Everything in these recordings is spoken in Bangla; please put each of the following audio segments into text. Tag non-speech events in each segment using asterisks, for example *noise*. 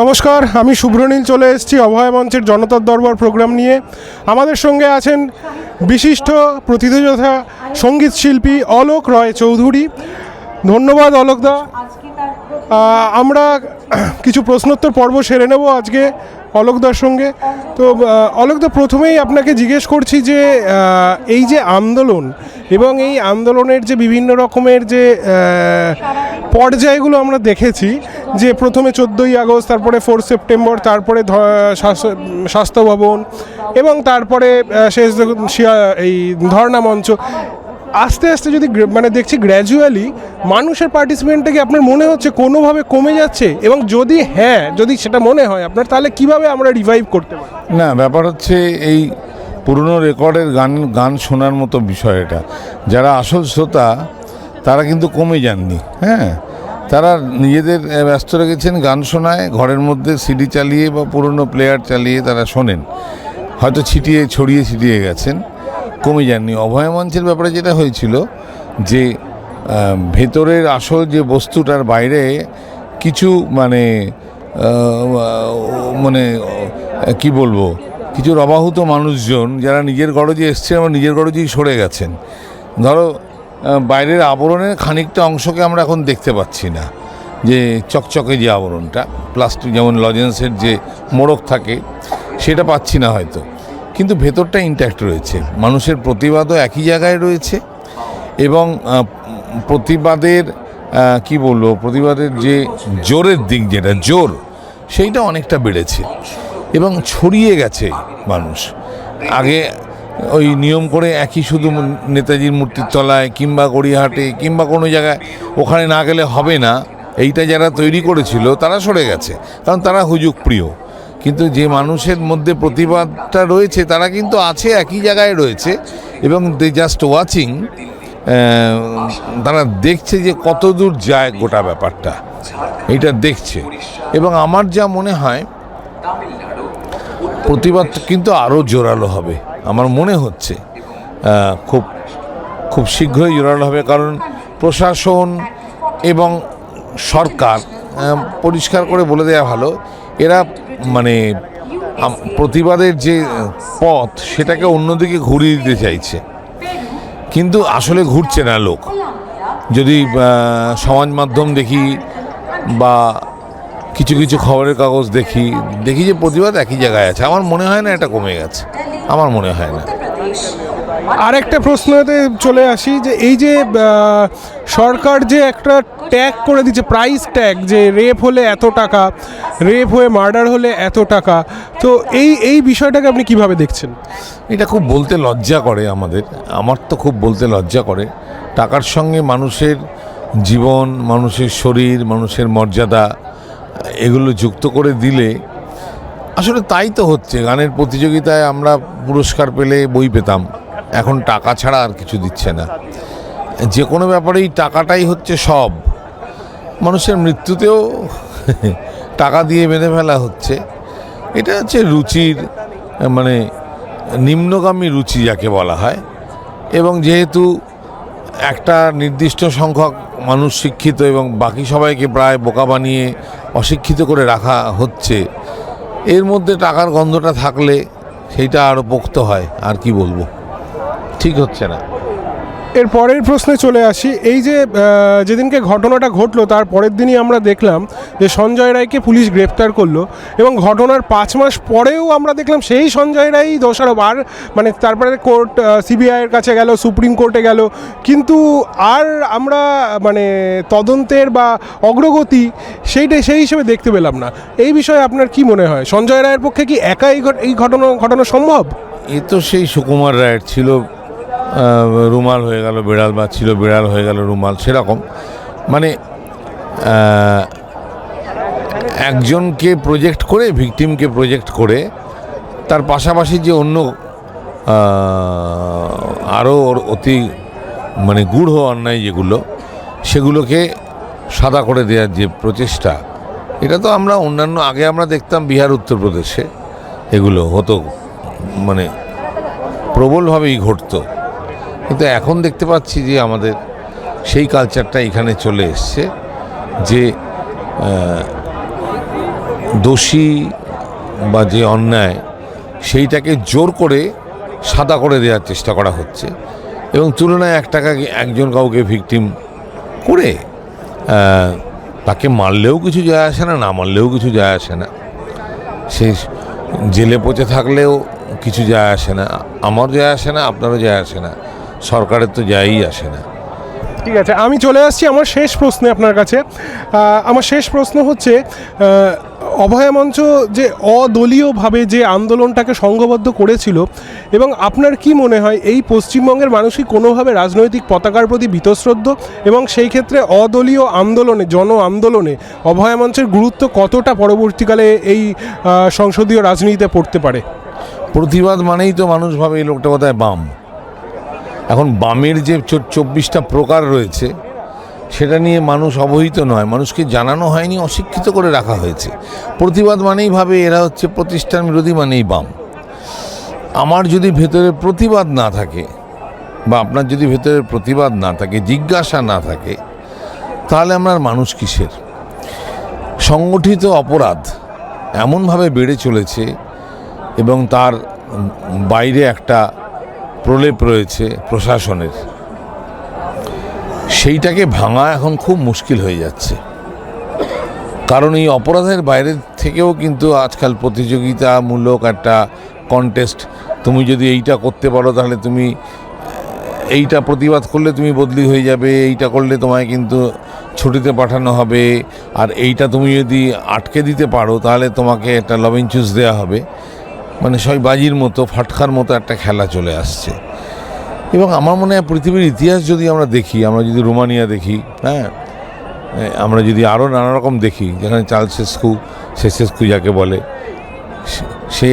নমস্কার আমি শুভ্রনীল চলে এসেছি অভয় মঞ্চের জনতার দরবার প্রোগ্রাম নিয়ে। আমাদের সঙ্গে আছেন বিশিষ্ট প্রতিযোগিতা সংগীত শিল্পী অলোক রয় চৌধুরী। ধন্যবাদ অলোকদা আমরা কিছু প্রশ্নোত্তর পর্ব সেরে নেব আজকে। অলোকদার সঙ্গে। তো অলোকদা প্রথমেই আপনাকে জিজ্ঞেস করছি যে এই যে আন্দোলন এবং এই আন্দোলনের যে বিভিন্ন রকমের যে পর্যায়গুলো আমরা দেখেছি, যে প্রথমে চোদ্দোই আগস্ট, তারপরে ফোর সেপ্টেম্বর তারপরে স্বাস্থ্য- ভবন এবং তারপরে শেষ এই ধর্ণা মঞ্চ। আস্তে আস্তে যদি মানে দেখছি গ্র্যাজুয়ালি মানুষের পার্টিসিপেন্টটাকে আপনার মনে হচ্ছে কোনোভাবে কমে যাচ্ছে? এবং যদি হ্যাঁ যদি সেটা মনে হয়, আপনার তাহলে কীভাবে আমরা রিভাইভ করতে পারি? না, ব্যাপার হচ্ছে এই পুরনো রেকর্ডের গান গান শোনার মতো বিষয় এটা। যারা আসল শ্রোতা, তারা কিন্তু কমে যাননি হ্যাঁ? তারা নিজেদের ব্যস্ত রেখেছেন গান শোনায়, ঘরের মধ্যে সিডি চালিয়ে বা পুরনো প্লেয়ার চালিয়ে তারা শোনেন। হয়তো ছিটিয়ে, ছড়িয়ে, ছিটিয়ে গেছেন। কমে যাননি অভয় মঞ্চের ব্যাপারে যেটা হয়েছিল যে ভেতরের আসল যে বস্তুটার বাইরে কিছু মানে মানে কি বলব, কিছু অবাহুত মানুষজন যারা নিজের গরজে এসছে এবং নিজের গরজেই সরে গেছেন। ধরো বাইরের আবরণের খানিকটা অংশকে আমরা এখন দেখতে পাচ্ছি না। যে চকচকে যে আবরণটা, প্লাস্টিক যেমন লজেন্সের যে মোড়ক থাকে, সেটা পাচ্ছি না হয়তো। কিন্তু ভেতরটা ইন্ট্যাক্ট রয়েছে। মানুষের প্রতিবাদও একই জায়গায় রয়েছে এবং প্রতিবাদের কি বলব, প্রতিবাদের যে জোরের দিক যেটা, জোর, সেইটা অনেকটা বেড়েছে এবং ছড়িয়ে গেছে মানুষ। আগে ওই নিয়ম করে একই শুধু নেতাজির মূর্তির তলায় কিংবা গড়িয়াহাটে কিংবা কোনো জায়গায় ওখানে না গেলে হবে না, এইটা যারা তৈরি করেছিল তারা সরে গেছে। কারণ তারা হুজুক প্রিয় কিন্তু যে মানুষের মধ্যে প্রতিবাদটা রয়েছে, তারা কিন্তু আছে, একই জায়গায় রয়েছে এবং দে জাস্ট ওয়াচিং তারা দেখছে যে কত দূর যায় গোটা ব্যাপারটা। এটা দেখছে। এবং আমার যা মনে হয়, প্রতিবাদ কিন্তু আরও জোরালো হবে, আমার মনে হচ্ছে। খুব খুব শীঘ্রই জোরালো হবে, কারণ প্রশাসন এবং সরকার পরিষ্কার করে বলে দেওয়া ভালো, এরা মানে প্রতিবাদের যে পথ, সেটাকে অন্যদিকে ঘুরিয়ে দিতে চাইছে। কিন্তু আসলে ঘুরছে না লোক। যদি সমাজ মাধ্যম দেখি বা কিছু কিছু খবরের কাগজ দেখি দেখি যে প্রতিবাদ একই জায়গায় আছে। আমার মনে হয় না এটা কমে গেছে। আমার মনে হয় না। আরেকটা প্রশ্নতে চলে আসি যে এই যে সরকার যে একটা ট্যাগ করে দিচ্ছে প্রাইস ট্যাগ যে রেপ হলে এত টাকা রেপ হয়ে মার্ডার হলে এত টাকা তো এই এই বিষয়টাকে আপনি কীভাবে দেখছেন? এটা খুব বলতে লজ্জা করে আমাদের আমার তো খুব বলতে লজ্জা করে। টাকার সঙ্গে মানুষের জীবন মানুষের শরীর মানুষের মর্যাদা এগুলো যুক্ত করে দিলে আসলে তাই তো হচ্ছে। গানের প্রতিযোগিতায় আমরা পুরস্কার পেলে বই পেতাম। এখন টাকা ছাড়া আর কিছু দিচ্ছে না। যে কোনো ব্যাপারেই টাকাটাই হচ্ছে সব। মানুষের মৃত্যুতেও *laughs* টাকা দিয়ে বেঁধে ফেলা হচ্ছে। এটা হচ্ছে রুচির মানে নিম্নগামী রুচি যাকে বলা হয়। এবং যেহেতু একটা নির্দিষ্ট সংখ্যক মানুষ শিক্ষিত এবং বাকি সবাইকে প্রায় বোকা বানিয়ে অশিক্ষিত করে রাখা হচ্ছে এর মধ্যে টাকার গন্ধটা থাকলে সেইটা আরও পোক্ত হয়, আর কি বলব? ঠিক হচ্ছে না। এর পরের প্রশ্নে চলে আসি। এই যে যেদিনকে ঘটনাটা ঘটলো, তার পরের দিনই আমরা দেখলাম যে সঞ্জয় রায়কে পুলিশ গ্রেপ্তার করল এবং ঘটনার পাঁচ মাস পরেও আমরা দেখলাম সেই সঞ্জয় রায়ই দোষারোপ। আর মানে তারপরে কোর্ট সিবিআইয়ের কাছে গেল, সুপ্রিম কোর্টে গেল। কিন্তু আর আমরা মানে তদন্তের বা অগ্রগতি সেইটা, সেই হিসেবে দেখতে পেলাম না। এই বিষয়ে আপনার কি মনে হয়? সঞ্জয় রায়ের পক্ষে কি একা এই ঘট- এই ঘটনা, ঘটানো সম্ভব? এ তো সেই সুকুমার রায়ের ছিল। রুমাল হয়ে গেল, বিড়াল বা ছিল বিড়াল হয়ে গেল রুমাল, সেরকম। মানে একজনকে প্রজেক্ট করে ভিকটিমকে প্রজেক্ট করে, তার পাশাপাশি যে অন্য আরও অতি মানে গূঢ় অন্যায় যেগুলো, সেগুলোকে সাদা করে দেওয়ার যে প্রচেষ্টা, এটা তো আমরা অন্যান্য, আগে আমরা দেখতাম বিহার, উত্তরপ্রদেশে এগুলো হতো মানে প্রবলভাবেই ঘটতো। কিন্তু এখন দেখতে পাচ্ছি যে আমাদের সেই কালচারটা এখানে চলে এসছে যে দোষী বা যে অন্যায় সেইটাকে জোর করে সাদা করে দেওয়ার চেষ্টা করা হচ্ছে এবং তুলনায় এক টাকা একজন কাউকে ভিকটিম করে তাকে মারলেও কিছু যায় আসে না না মারলেও কিছু যায় আসে না। সে জেলে পচে থাকলেও কিছু যায় আসে না আমার যায় আসে না, আপনারও যায় আসে না। সরকারের তো যাই আসে না। ঠিক আছে আমি চলে আসছি আমার শেষ প্রশ্নে আপনার কাছে। আমার শেষ প্রশ্ন হচ্ছে আহ, অভয় মঞ্চ যে অদলীয়ভাবে যে আন্দোলনটাকে সংঘবদ্ধ করেছিল এবং আপনার কি মনে হয় এই পশ্চিমবঙ্গের মানুষই কোনোভাবে রাজনৈতিক পতাকার প্রতি বীতশ্রদ্ধ? এবং সেই ক্ষেত্রে অদলীয় আন্দোলনে জন আন্দোলনে অভয় মঞ্চের গুরুত্ব কতটা পরবর্তীকালে এই সংসদীয় রাজনীতিতে পড়তে পারে? প্রতিবাদ মানেই তো মানুষ ভাবে এই লোকটা কোথায় বাম। এখন বামের যে চব্বিশটা প্রকার রয়েছে, সেটা নিয়ে মানুষ অবহিত নয়। মানুষকে জানানো হয়নি, অশিক্ষিত করে রাখা হয়েছে। প্রতিবাদ মানেই ভাবে এরা হচ্ছে প্রতিষ্ঠান বিরোধী মানেই বাম। আমার যদি ভেতরে প্রতিবাদ না থাকে বা আপনার যদি ভেতরে প্রতিবাদ না থাকে, জিজ্ঞাসা না থাকে, তাহলে আমার মানুষ কিসের? সংগঠিত অপরাধ এমনভাবে বেড়ে চলেছে এবং তার বাইরে একটা প্রলেপ রয়েছে প্রশাসনের। সেইটাকে ভাঙা এখন খুব মুশকিল হয়ে যাচ্ছে। কারণ এই অপরাধের বাইরে থেকেও কিন্তু আজকাল প্রতিযোগিতামূলক একটা কন্টেস্ট তুমি যদি এইটা করতে পারো তাহলে তুমি, এইটা প্রতিবাদ করলে তুমি বদলি হয়ে যাবে, এইটা করলে তোমায় কিন্তু ছুটিতে পাঠানো হবে, আর এইটা তুমি যদি আটকে দিতে পারো তাহলে তোমাকে একটা লভিং চুজ দেওয়া হবে। মানে সবাই বাজির মতো, ফাটকার মতো একটা খেলা চলে আসছে। এবং আমার মনে হয় পৃথিবীর ইতিহাস যদি আমরা দেখি, আমরা যদি রোমানিয়া দেখি হ্যাঁ আমরা যদি আরও নানা রকম দেখি, যেখানে চালসেস্কু শেষেস্কু যাকে বলে, সে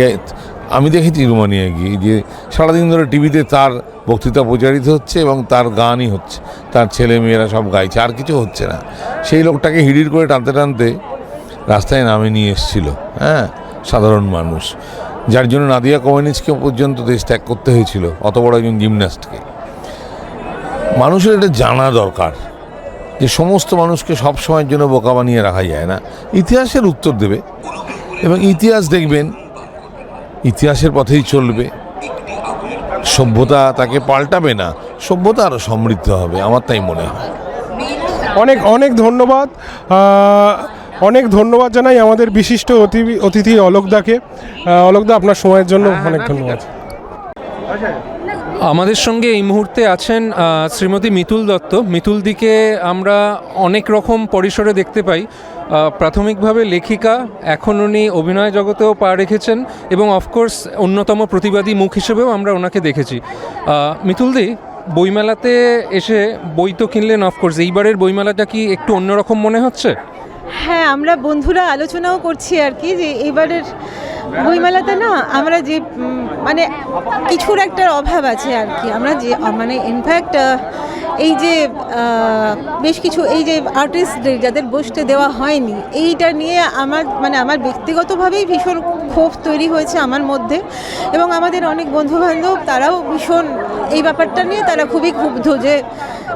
আমি দেখেছি রোমানিয়া গিয়ে যে সারাদিন ধরে টিভিতে তার বক্তৃতা প্রচারিত হচ্ছে এবং তার গানই হচ্ছে, তার ছেলে মেয়েরা সব গাইছে, আর কিছু হচ্ছে না। সেই লোকটাকে হিড়ির করে টানতে টানতে রাস্তায় নামে নিয়ে এসেছিল হ্যাঁ সাধারণ মানুষ। যার জন্য নাদিয়া কমিউনিস্টকে পর্যন্ত দেশ ত্যাগ করতে হয়েছিল, অত বড় একজন জিমন্যাস্টকে মানুষের এটা জানা দরকার যে সমস্ত মানুষকে সব সময়ের জন্য বোকা বানিয়ে রাখা যায় না। ইতিহাসের উত্তর দেবে এবং ইতিহাস দেখবেন, ইতিহাসের পথেই চলবে। সভ্যতা তাকে পাল্টাবে না, সভ্যতা আরও সমৃদ্ধ হবে, আমার তাই মনে হয়। অনেক অনেক ধন্যবাদ। অনেক ধন্যবাদ জানাই আমাদের বিশিষ্ট অতিথি অলোকদাকে অলোকদা আপনার সময়ের জন্য অনেক ধন্যবাদ। আমাদের সঙ্গে এই মুহূর্তে আছেন শ্রীমতী মিতুল দত্ত। মিতুল দিকে আমরা অনেক রকম পরিসরে দেখতে পাই। প্রাথমিকভাবে লেখিকা এখন উনি অভিনয় জগতেও পা রেখেছেন এবং অফকোর্স অন্যতম প্রতিবাদী মুখ হিসেবেও আমরা ওনাকে দেখেছি। মিতুলদি বইমেলাতে এসে বই তো কিনলেন অফকোর্স এইবারের বইমেলাটা কি একটু অন্যরকম মনে হচ্ছে? হ্যাঁ আমরা বন্ধুরা আলোচনাও করছি আর কি যে এবারের বইমেলাতে না আমরা যে মানে কিছুর একটা অভাব আছে আর কি। আমরা যে মানে ইনফ্যাক্ট এই যে বেশ কিছু এই যে আর্টিস্টদের যাদের বসতে দেওয়া হয়নি, এইটা নিয়ে আমার মানে আমার ব্যক্তিগতভাবেই ভীষণ ক্ষোভ তৈরি হয়েছে আমার মধ্যে এবং আমাদের অনেক বন্ধুবান্ধব তারাও ভীষণ এই ব্যাপারটা নিয়ে তারা খুবই ক্ষুব্ধ যে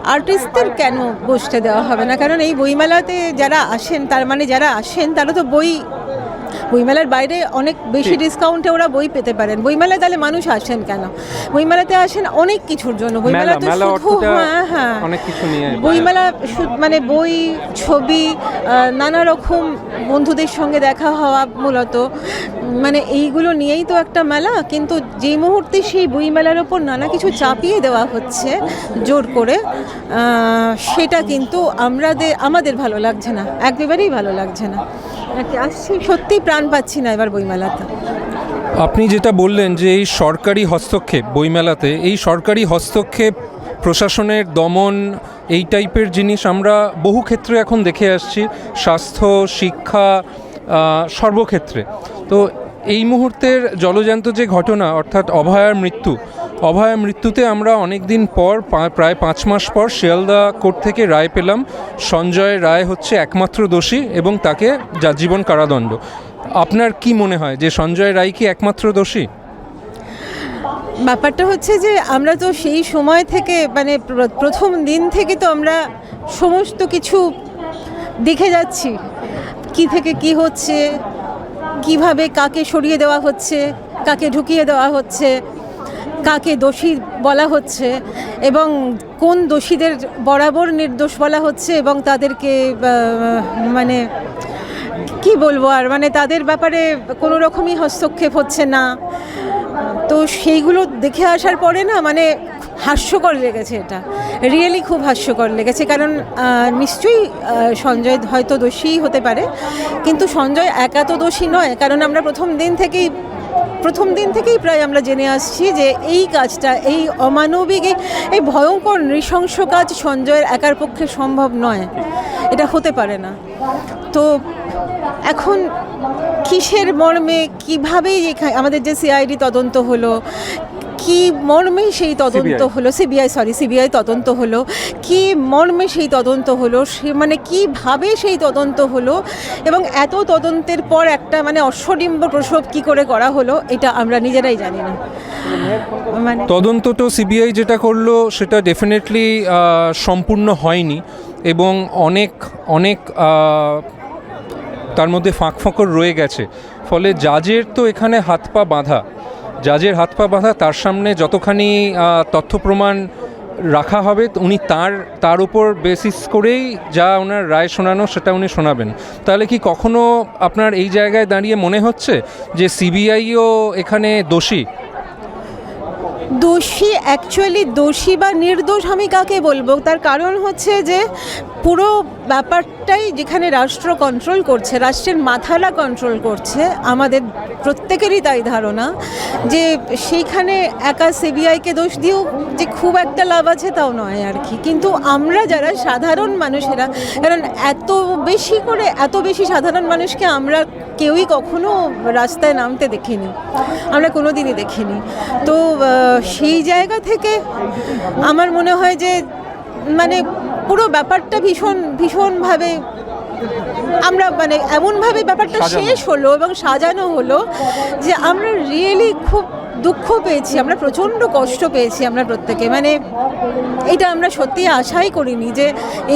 আর্টিস্টদের কেন বসতে দেওয়া হবে না? কারণ এই বইমেলাতে যারা আসেন, তার মানে যারা আসেন, তারা তো বই বইমেলার বাইরে অনেক বেশি ডিসকাউন্টে ওরা বই পেতে পারেন। বইমেলায় তাহলে মানুষ আসেন কেন? বইমেলাতে আসেন অনেক কিছুর জন্য। বইমেলা তো শুধু হ্যাঁ হ্যাঁ। অনেক কিছু নিয়ে বইমেলা মানে বই ছবি নানা রকম বন্ধুদের সঙ্গে দেখা হওয়া মূলত। মানে এইগুলো নিয়েই তো একটা মেলা কিন্তু যেই মুহূর্তে সেই বইমেলার ওপর নানা কিছু চাপিয়ে দেওয়া হচ্ছে জোর করে সেটা কিন্তু আমাদের আমাদের ভালো লাগছে না। একেবারেই ভালো লাগছে না। আসছি। সত্যি প্রাণ পাচ্ছি না এবার বইমেলাতে। আপনি যেটা বললেন যে এই সরকারি হস্তক্ষেপ বইমেলাতে, এই সরকারি হস্তক্ষেপ প্রশাসনের দমন এই টাইপের জিনিস আমরা বহু ক্ষেত্রে এখন দেখে আসছি, স্বাস্থ্য, শিক্ষা সর্বক্ষেত্রে। তো এই মুহূর্তের জলজান্ত যে ঘটনা, অর্থাৎ অভয়ার মৃত্যু অভয়ার মৃত্যুতে আমরা অনেক দিন পর প্রায় পাঁচ মাস পর শিয়ালদা কোর্ট থেকে রায় পেলাম। সঞ্জয় রায় হচ্ছে একমাত্র দোষী এবং তাকে যাজ্জীবন কারাদণ্ড। আপনার কি মনে হয় যে সঞ্জয় রায় কি একমাত্র দোষী? ব্যাপারটা হচ্ছে যে আমরা তো সেই সময় থেকে মানে প্রথম দিন থেকে তো আমরা সমস্ত কিছু দেখে যাচ্ছি। কি থেকে কি হচ্ছে, কীভাবে কাকে সরিয়ে দেওয়া হচ্ছে, কাকে ঢুকিয়ে দেওয়া হচ্ছে কাকে দোষী বলা হচ্ছে এবং কোন দোষীদের বরাবর নির্দোষ বলা হচ্ছে এবং তাদেরকে মানে কি বলব আর মানে তাদের ব্যাপারে কোনো রকমই হস্তক্ষেপ হচ্ছে না। তো সেইগুলো দেখে আসার পরে না মানে হাস্যকর লেগেছে এটা। রিয়েলি খুব হাস্যকর লেগেছে কারণ নিশ্চয়ই সঞ্জয় হয়তো দোষী হতে পারে। কিন্তু সঞ্জয় একা তো দোষী নয়। কারণ আমরা প্রথম দিন থেকেই প্রথম দিন থেকেই প্রায় আমরা জেনে আসছি যে এই কাজটা, এই অমানবিক, এই- ভয়ঙ্কর নৃশংস কাজ সঞ্জয়ের একার পক্ষে সম্ভব নয়। এটা হতে পারে না। তো এখন কিসের মর্মে কীভাবে আমাদের যে সিআইডি তদন্ত হলো কি মর্মে সেই তদন্ত হলো? সিবিআই সরি সিবিআই তদন্ত হলো। কি মর্মে সেই তদন্ত হলো? সে মানে কীভাবে সেই তদন্ত হলো? এবং এত তদন্তের পর একটা মানে অশ্বডিম্ব প্রসব কি করে করা হলো? এটা আমরা নিজেরাই জানি না। মানে তদন্ত তো সিবিআই যেটা করল সেটা ডেফিনেটলি সম্পূর্ণ হয়নি এবং অনেক অনেক তার মধ্যে ফাঁক ফোঁকর রয়ে গেছে। ফলে জাজের তো এখানে হাত পা বাঁধা। জাজের হাত পা বাঁধা, তার সামনে যতখানি তথ্য প্রমাণ রাখা হবে, উনি তার তার উপর বেসিস করেই যা ওনার রায় শোনানো সেটা উনি শোনাবেন। তাহলে কি কখনো আপনার এই জায়গায় দাঁড়িয়ে মনে হচ্ছে যে সিবিআইও এখানে দোষী? দোষী অ্যাকচুয়ালি দোষী বা নির্দোষ আমি কাকে বলব? তার কারণ হচ্ছে যে পুরো ব্যাপারটাই যেখানে রাষ্ট্র কন্ট্রোল করছে, রাষ্ট্রের মাথালা কন্ট্রোল করছে, আমাদের প্রত্যেকেরই তাই ধারণা যে সেইখানে একা সিবিআইকে দোষ দিয়েও যে খুব একটা লাভ আছে তাও নয় আর কি। কিন্তু আমরা যারা সাধারণ মানুষেরা, কারণ এত বেশি করে, এত বেশি সাধারণ মানুষকে আমরা কেউই কখনো রাস্তায় নামতে দেখিনি, আমরা কোনো দিনই দেখিনি। তো সেই জায়গা থেকে আমার মনে হয় যে মানে পুরো ব্যাপারটা ভীষণ ভীষণভাবে আমরা মানে এমনভাবে ব্যাপারটা শেষ হলো এবং সাজানো হলো যে আমরা রিয়েলি খুব দুঃখ পেয়েছি আমরা প্রচণ্ড কষ্ট পেয়েছি আমরা প্রত্যেকে। মানে এটা আমরা সত্যি আশাই করিনি যে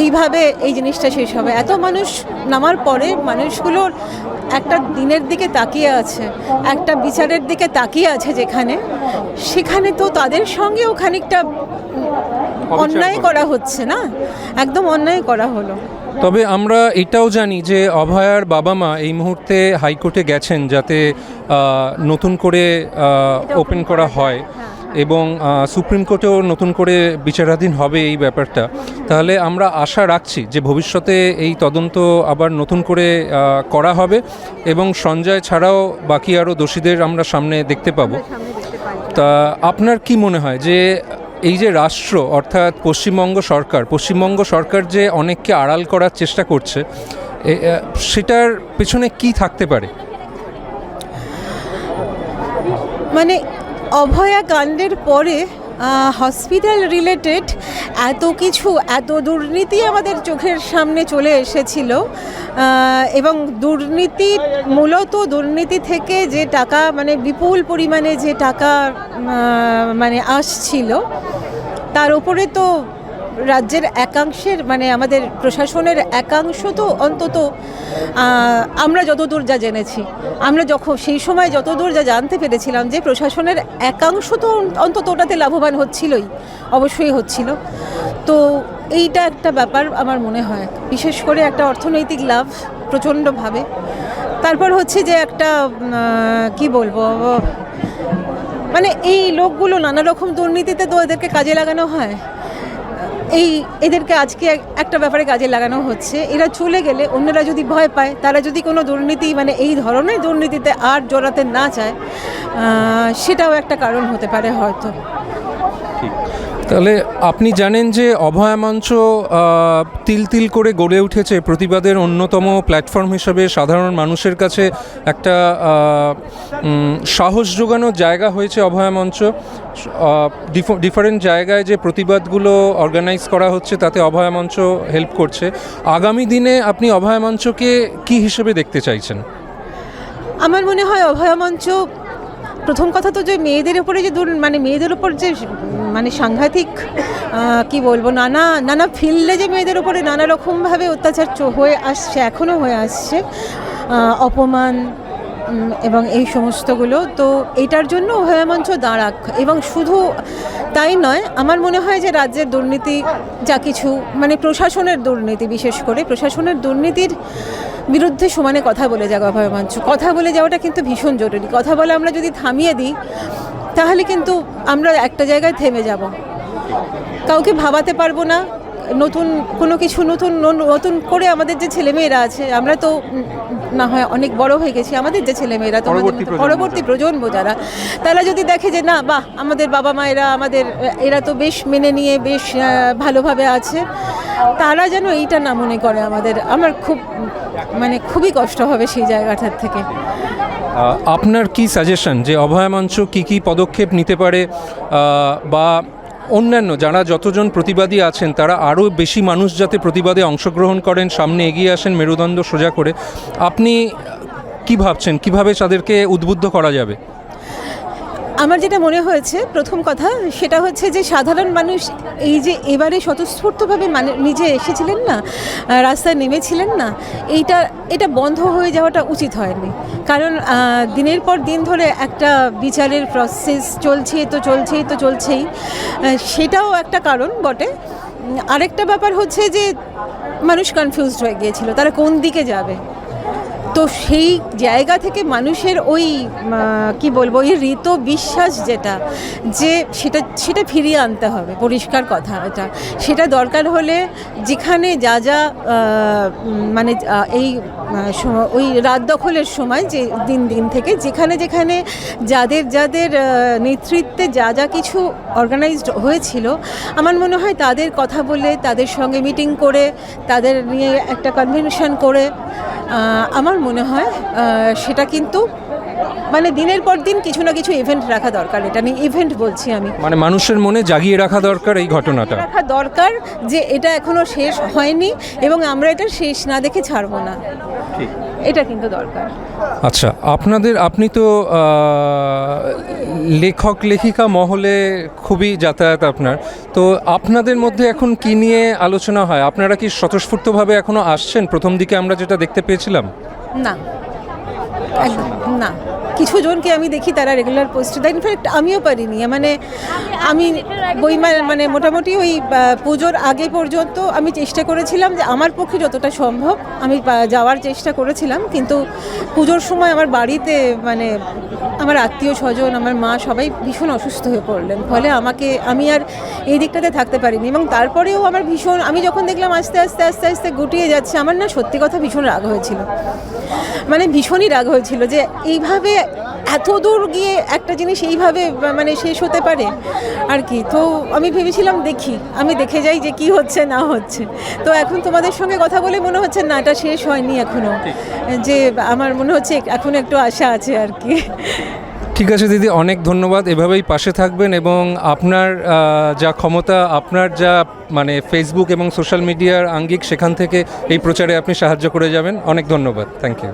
এইভাবে এই জিনিসটা শেষ হবে। এত মানুষ নামার পরে মানুষগুলোর একটা দিনের দিকে তাকিয়ে আছে একটা বিচারের দিকে তাকিয়ে আছে যেখানে সেখানে তো তাদের সঙ্গেও খানিকটা অন্যায় করা হচ্ছে না? একদম অন্যায় করা হলো। তবে আমরা এটাও জানি যে অভয়ার বাবা মা এই মুহূর্তে হাইকোর্টে গেছেন যাতে নতুন করে ওপেন করা হয় এবং সুপ্রিম কোর্টেও নতুন করে বিচারাধীন হবে এই ব্যাপারটা। তাহলে আমরা আশা রাখছি যে ভবিষ্যতে এই তদন্ত আবার নতুন করে করা হবে এবং সঞ্জয় ছাড়াও বাকি আরও দোষীদের আমরা সামনে দেখতে পাবো। তা আপনার কি মনে হয় যে এই যে রাষ্ট্র, অর্থাৎ পশ্চিমবঙ্গ সরকার পশ্চিমবঙ্গ সরকার যে অনেককে আড়াল করার চেষ্টা করছে সেটার পেছনে কি থাকতে পারে? মানে অভয়া কাণ্ডের পরে হসপিটাল রিলেটেড এত কিছু, এত দুর্নীতি আমাদের চোখের সামনে চলে এসেছিল। এবং দুর্নীতি মূলত দুর্নীতি থেকে যে টাকা মানে বিপুল পরিমাণে যে টাকা মানে আসছিল, তার উপরে তো রাজ্যের একাংশের মানে আমাদের প্রশাসনের একাংশ তো অন্তত আমরা যতদূর যা জেনেছি, আমরা যখন সেই সময় যতদূর যা জানতে পেরেছিলাম যে প্রশাসনের একাংশ তো অন্তত ওটাতে লাভবান হচ্ছিলই, অবশ্যই হচ্ছিল। তো এইটা একটা ব্যাপার আমার মনে হয়, বিশেষ করে একটা অর্থনৈতিক লাভ প্রচণ্ডভাবে। তারপর হচ্ছে যে একটা কি বলব মানে এই লোকগুলো নানা রকম দুর্নীতিতে তো এদেরকে কাজে লাগানো হয়। এই এদেরকে আজকে এক- একটা ব্যাপারে কাজে লাগানো হচ্ছে। এরা চলে গেলে অন্যরা যদি ভয় পায়, তারা যদি কোনো দুর্নীতি মানে এই ধরনের দুর্নীতিতে আর জড়াতে না চায় সেটাও একটা কারণ হতে পারে হয়তো। তাহলে আপনি জানেন যে অভয়া মঞ্চ আহ, তিল তিল করে গড়ে উঠেছে প্রতিবাদের অন্যতম প্ল্যাটফর্ম হিসেবে সাধারণ মানুষের কাছে একটা সাহস যোগানোর জায়গা হয়েছে অভয়া মঞ্চ। ডিফারেন্ট জায়গায় যে প্রতিবাদগুলো অর্গানাইজ করা হচ্ছে তাতে অভয়া মঞ্চ হেল্প করছে। আগামী দিনে আপনি অভয়া মঞ্চকে কি হিসেবে দেখতে চাইছেন? আমার মনে হয় অভয় মঞ্চ প্রথম কথা তো যে মেয়েদের উপরে যে মানে মেয়েদের উপর যে মানে সাংঘাতিক কি বলব, নানা নানা ফিল্ডে যে মেয়েদের উপরে নানা রকমভাবে অত্যাচার হয়ে আসছে, এখনও হয়ে আসছে অপমান এবং এই সমস্তগুলো। তো এটার জন্য অভয়া মঞ্চ দাঁড়াক। এবং শুধু তাই নয়, আমার মনে হয় যে রাজ্যের দুর্নীতি যা কিছু মানে প্রশাসনের দুর্নীতি বিশেষ করে, প্রশাসনের দুর্নীতির বিরুদ্ধে সমানে কথা বলে যাওয়া মঞ্চ। কথা বলে যাওয়াটা কিন্তু ভীষণ জরুরি। কথা বলে আমরা যদি থামিয়ে দিই, তাহলে কিন্তু আমরা একটা জায়গায় থেমে যাব। কাউকে ভাবাতে পারব না। নতুন কোনো কিছু নতুন নতুন করে আমাদের যে ছেলেমেয়েরা আছে, আমরা তো না হয় অনেক বড় হয়ে গেছি। আমাদের যে ছেলেমেয়েরা তো আমাদের পরবর্তী প্রজন্ম যারা তারা যদি দেখে যে না বাহ আমাদের বাবা মায়েরা আমাদের এরা তো বেশ মেনে নিয়ে বেশ ভালোভাবে আছে তারা যেন এইটা না মনে করে আমাদের। আমার খুব মানে খুবই কষ্ট হবে সেই জায়গাটার থেকে। আপনার কি সাজেশন যে অভয়া মঞ্চ কী কী পদক্ষেপ নিতে পারে বা অন্যান্য যারা যতজন প্রতিবাদী আছেন, তারা আরও বেশি মানুষ যাতে প্রতিবাদে অংশগ্রহণ করেন, সামনে এগিয়ে আসেন, মেরুদণ্ড সোজা করে, আপনি কি ভাবছেন? কীভাবে তাদেরকে উদ্বুদ্ধ করা যাবে? আমার যেটা মনে হয়েছে, প্রথম কথা, সেটা হচ্ছে যে সাধারণ মানুষ এই যে এবারে স্বতঃস্ফূর্তভাবে মানে নিজে এসেছিলেন না রাস্তায় নেমেছিলেন না, এইটা, এটা বন্ধ হয়ে যাওয়াটা উচিত হয়নি। কারণ দিনের পর দিন ধরে একটা বিচারের প্রসেস চলছে তো চলছেই তো চলছেই। সেটাও একটা কারণ বটে। আরেকটা ব্যাপার হচ্ছে যে মানুষ কনফিউজড হয়ে গিয়েছিল, তারা কোন দিকে যাবে? তো সেই জায়গা থেকে মানুষের ওই কি বলব, ওই ঋত বিশ্বাস যেটা, যে সেটা সেটা ফিরিয়ে আনতে হবে, পরিষ্কার কথা এটা। সেটা দরকার হলে যেখানে যা যা মানে এই ওই রাত দখলের সময়, যে দিন দিন থেকে যেখানে যেখানে যাদের যাদের নেতৃত্বে যা যা কিছু অর্গানাইজড হয়েছিল, আমার মনে হয় তাদের কথা বলে, তাদের সঙ্গে মিটিং করে, তাদের নিয়ে একটা কনভেনশন করে আমার মনে হয় সেটা কিন্তু মানে দিনের পর দিন কিছু না কিছু ইভেন্ট রাখা দরকার। এটা নিয়ে ইভেন্ট বলছি আমি। মানে মানুষের মনে জাগিয়ে রাখা দরকার এই ঘটনাটা। রাখা দরকার যে এটা এখনও শেষ হয়নি এবং আমরা এটা শেষ না দেখে ছাড়বো না। এটা কিন্তু দরকার। আচ্ছা আপনাদের আপনি তো লেখক লেখিকা মহলে খুবই যাতায়াত আপনার। তো আপনাদের মধ্যে এখন কি নিয়ে আলোচনা হয়? আপনারা কি স্বতঃস্ফূর্তভাবে এখনও আসছেন? প্রথম দিকে আমরা যেটা দেখতে পেয়েছিলাম? না। না। কিছু জনকে আমি দেখি তারা রেগুলার পোস্ট দেয় ইনফ্যাক্ট আমিও পারিনি। মানে আমি বই মানে মোটামুটি ওই পুজোর আগে পর্যন্ত আমি চেষ্টা করেছিলাম যে আমার পক্ষে যতটা সম্ভব আমি যাওয়ার চেষ্টা করেছিলাম। কিন্তু পুজোর সময় আমার বাড়িতে মানে আমার আত্মীয় স্বজন, আমার মা সবাই ভীষণ অসুস্থ হয়ে পড়লেন। ফলে আমাকে, আমি আর এই দিকটাতে থাকতে পারিনি। এবং তারপরেও আমার ভীষণ, আমি যখন দেখলাম আস্তে আস্তে আস্তে আস্তে গুটিয়ে যাচ্ছে, আমার না সত্যি কথা ভীষণ রাগ হয়েছিল। মানে ভীষণই রাগ হয়েছিল যে এইভাবে এত দূর গিয়ে একটা জিনিস এইভাবে মানে শেষ হতে পারে আর কি? তো আমি ভেবেছিলাম দেখি, আমি দেখে যাই যে কি হচ্ছে, না হচ্ছে। তো এখন তোমাদের সঙ্গে কথা বলে মনে হচ্ছে, না, এটা শেষ হয়নি এখনও। যে আমার মনে হচ্ছে এখনও একটু আশা আছে আর কি। ঠিক আছে দিদি, অনেক ধন্যবাদ। এভাবেই পাশে থাকবেন এবং আপনার যা ক্ষমতা, আপনার যা মানে ফেসবুক এবং সোশ্যাল মিডিয়ার আঙ্গিক, সেখান থেকে এই প্রচারে আপনি সাহায্য করে যাবেন। অনেক ধন্যবাদ। Thank you